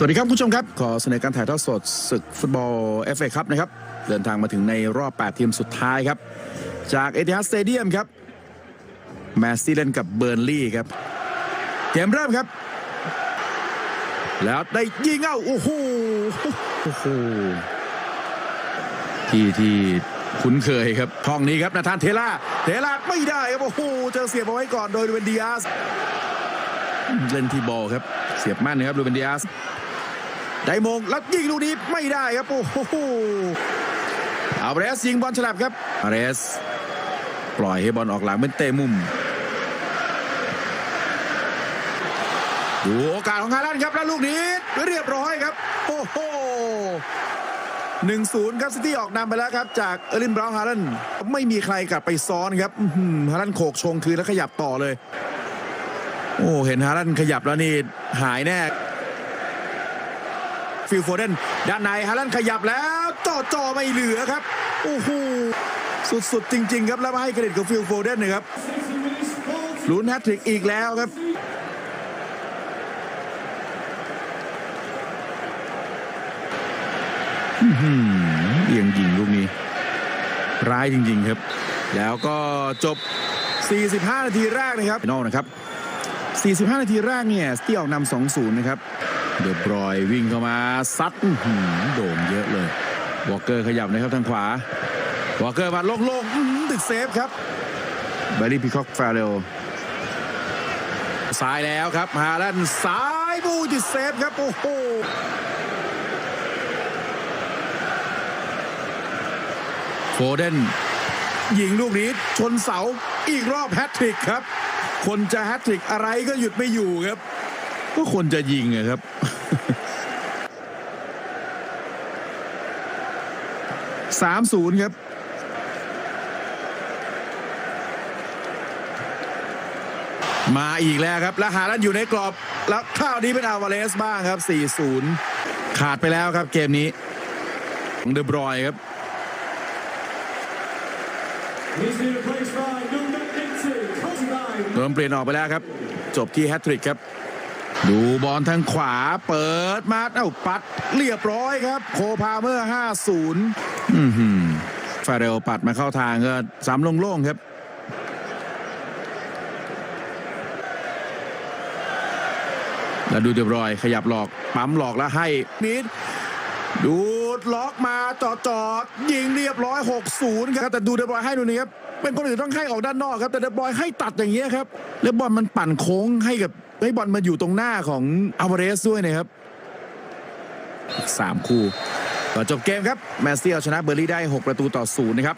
สวัสดีครับคุณผู้ชมครับ ขอเสนอการถ่ายทอดสดศึกฟุตบอลเอฟเอคัพนะครับ เดินทางมาถึงในรอบ 8 ทีมสุดท้ายครับ จากเอ i ิฮัสสเตเดียมครับ แมสซี่เล่นกับเบอร์นลี่ครับ เกมเริ่มครับ แล้วได้ยิงเอ้า โอ้โหโอ้โหที่ที่คุ้นเคยครับห้องนี้ครับนาธานเทล่าเทล่าไม่ได้ครับ โอ้โหเจอเสียบเอาไว้ก่อนโดยลูเวนดิอาสเล่นที่บอลครับ เสียบมั่นนะครับลูเวนดิอาส ได้มงแล้วยิงลูกนี้ไม่ได้ครับโอ้โหอาเรสยิงบอลฉลับครับอาเรส ปล่อยให้บอลออกหลังเป็นเตะมุมดูโอกาสของฮาลันครับแล้วลูกนี้เรียบร้อยครับโอ้โหหนึ่งศูนย์ครับซิตี้ออกนำไปแล้วครับ จากเอร์ลินบราวน์ฮาลันไม่มีใครกลับไปซ้อนครับฮาลันโขกชงคืนแล้วขยับต่อเลย โอ้เห็นฮาลันขยับแล้วนี่หายแน่ ฟิลโฟเดนด้านในฮาลันด์ขยับแล้วจ่อจ่อไม่เหลือครับโอ้โหสุดๆ จริง ๆ ครับ แล้วมาให้เครดิตกับฟิลโฟเดนนะครับลุ้นแฮตทริกอีกแล้วครับอื้อหือเอียงยิงลูกนี้ ร้ายจริง ๆ ครับ แล้วก็จบ 45 นาทีแรกนะครับนอกนะครับ 45 นาทีแรกเนี่ยสตี้ออกนำ2-0 นะครับ เดบรอยวิ่งเข้ามาซัดโด่งเยอะเลยวอลเกอร์ขยับนะครับทางขวาวอลเกอร์มาโล่งๆอื้อหือติดเซฟครับแบร์รี่พิคอกฟาเรลซ้ายแล้วครับฮาลันซ้ายบูติดเซฟครับ โอ้โหโฟเดนยิงลูกนี้ชนเสาอีกรอบแฮตทริกครับ คนจะแฮตทริกอะไรก็หยุดไม่อยู่ครับ ก็คนจะยิงอะครับ สามศูนย์ครับ มาอีกแล้วครับ แล้วหาลันอยู่ในกรอบ แล้วข้าวนี้เป็นอาวาเลสบ้างครับ4-0ขาดไปแล้วครับเกมนี้ของเดอบรอยครับ He's been replaced by number 80, Cottenham. โดนเปลี่ยนออกไปแล้วครับ จบที่แฮตทริกครับ ดูบอลทางขวาเปิดมาเอ้าปัดเรียบร้อยครับ โคพาเมอร์ 5-0อือหือฟาเรลปัดมาเข้าทางก็สามโล่งๆครับแล้วดูเดบร้อยขยับหลอกปั๊มหลอกแล้วให้นิด ดูดล็อกมาจอดจอดยิงเรียบร้อย 6-0 ครับ แต่ดูเดบอยให้ดูนี่ครับ เป็นคนอื่นต้องให้ออกด้านนอกครับ แต่เดบอยให้ตัดอย่างเงี้ยครับ แล้วบอลมันปั่นโค้งให้กับให้บอลมาอยู่ตรงหน้าของอาวาเรสด้วยนะครับสามคู่ก่อจบเกมครับ แมสซี่เอาชนะเบอร์ลี่ได้ 6 ประตูต่อ0นะครับ